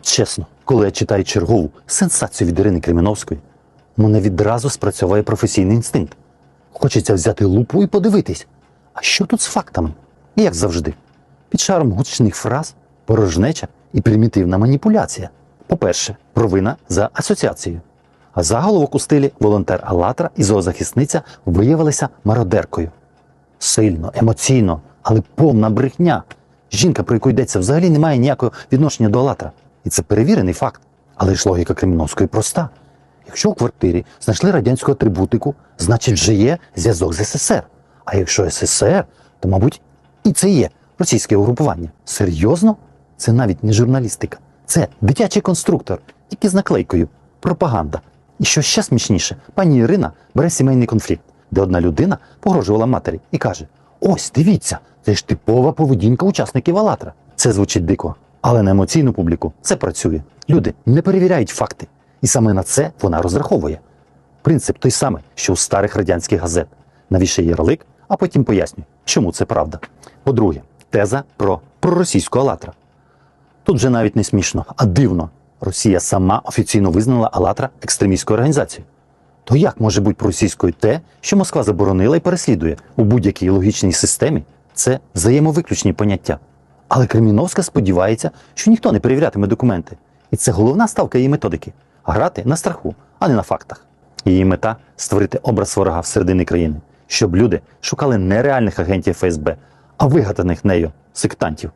От чесно, коли я читаю чергову сенсацію від Ірини Креміновської, мене відразу спрацьовує професійний інстинкт. Хочеться взяти лупу і подивитись, а що тут з фактами? І як завжди, під шаром гучних фраз, порожнеча і примітивна маніпуляція. По-перше, провина за асоціацією. А заголовок у стилі волонтер Алатра і зоозахисниця виявилися мародеркою. Сильно, емоційно, але повна брехня. Жінка, про яку йдеться, взагалі не має ніякого відношення до Алатра. І це перевірений факт. Але ж логіка Креміновської проста. Якщо у квартирі знайшли радянську атрибутику, значить вже є зв'язок з СССР. А якщо СССР, то, мабуть, і це є російське угрупування. Серйозно? Це навіть не журналістика. Це дитячий конструктор, тільки з наклейкою. Пропаганда. І що ще смішніше, пані Ірина бере сімейний конфлікт, де одна людина погрожувала матері і каже: Ось, дивіться, це ж типова поведінка учасників Алатра. Це звучить дико, але на емоційну публіку це працює. Люди не перевіряють факти, і саме на це вона розраховує. Принцип той самий, що у старих радянських газет. Навіше ярлик, а потім пояснює, чому це правда. По-друге, теза про проросійську Алатра. Тут вже навіть не смішно, а дивно. Росія сама офіційно визнала Алатра екстремістською організацією. То як може бути проросійською те, що Москва заборонила і переслідує у будь-якій логічній системі? Це взаємовиключні поняття. Але Креміновська сподівається, що ніхто не перевірятиме документи. І це головна ставка її методики грати на страху, а не на фактах. Її мета створити образ ворога всередині країни, щоб люди шукали не реальних агентів ФСБ, а вигаданих нею сектантів.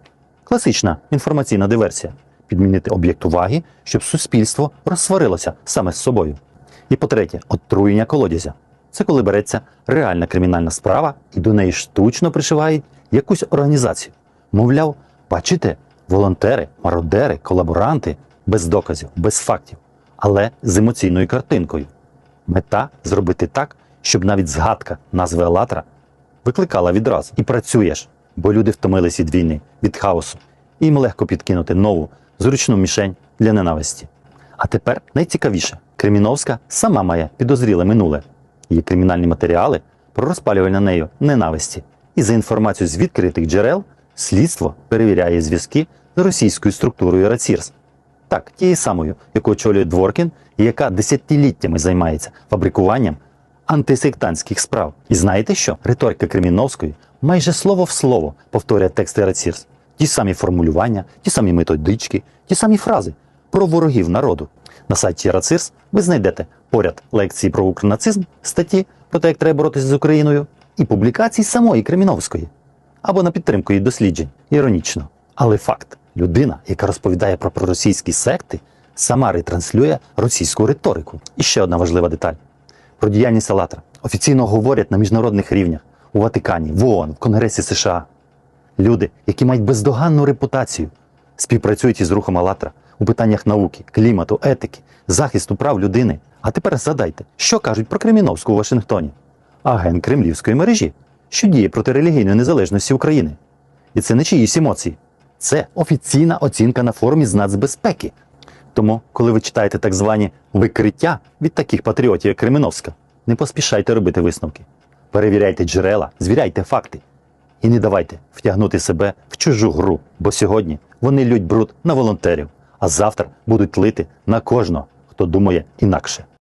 Класична інформаційна диверсія підмінити об'єкт уваги, щоб суспільство розсварилося саме з собою. І по-третє, отруєння колодязя. Це коли береться реальна кримінальна справа і до неї штучно пришивають якусь організацію. Мовляв, бачите, волонтери, мародери, колаборанти без доказів, без фактів, але з емоційною картинкою. Мета зробити так, щоб навіть згадка назви Алатра викликала відразу. І працюєш, бо люди втомились від війни, від хаосу. І їм легко підкинути нову зручну мішень для ненависті. А тепер найцікавіше: Креміновська сама має підозріле минуле. Її кримінальні матеріали про розпалювання нею ненависті. І за інформацією з відкритих джерел, слідство перевіряє зв'язки з російською структурою РАЦІРС. Так, тією самою, яку очолює Дворкін, і яка десятиліттями займається фабрикуванням антисектантських справ. І знаєте що? Риторика Креміновської майже слово в слово повторює тексти Рацірс. Ті самі формулювання, ті самі методички, ті самі фрази про ворогів народу. На сайті Рацирс ви знайдете поряд лекції про укрнацизм, статті про те, як треба боротися з Україною, і публікації самої Креміновської або на підтримку її досліджень. Іронічно. Але факт: людина, яка розповідає про проросійські секти, сама ретранслює російську риторику. І ще одна важлива деталь про діяльність Алатра. Офіційно говорять на міжнародних рівнях у Ватикані, в ООН, в Конгресі США. Люди, які мають бездоганну репутацію, співпрацюють із рухом Алатра у питаннях науки, клімату, етики, захисту прав людини. А тепер згадайте, що кажуть про Креміновську у Вашингтоні, агент кремлівської мережі, що діє проти релігійної незалежності України. І це не чиїсь емоції. Це офіційна оцінка на форумі з нацбезпеки. Тому, коли ви читаєте так звані викриття від таких патріотів, як Креміновська, не поспішайте робити висновки. Перевіряйте джерела, звіряйте факти. І не давайте втягнути себе в чужу гру, бо сьогодні вони лють бруд на волонтерів, а завтра будуть лити на кожного, хто думає інакше.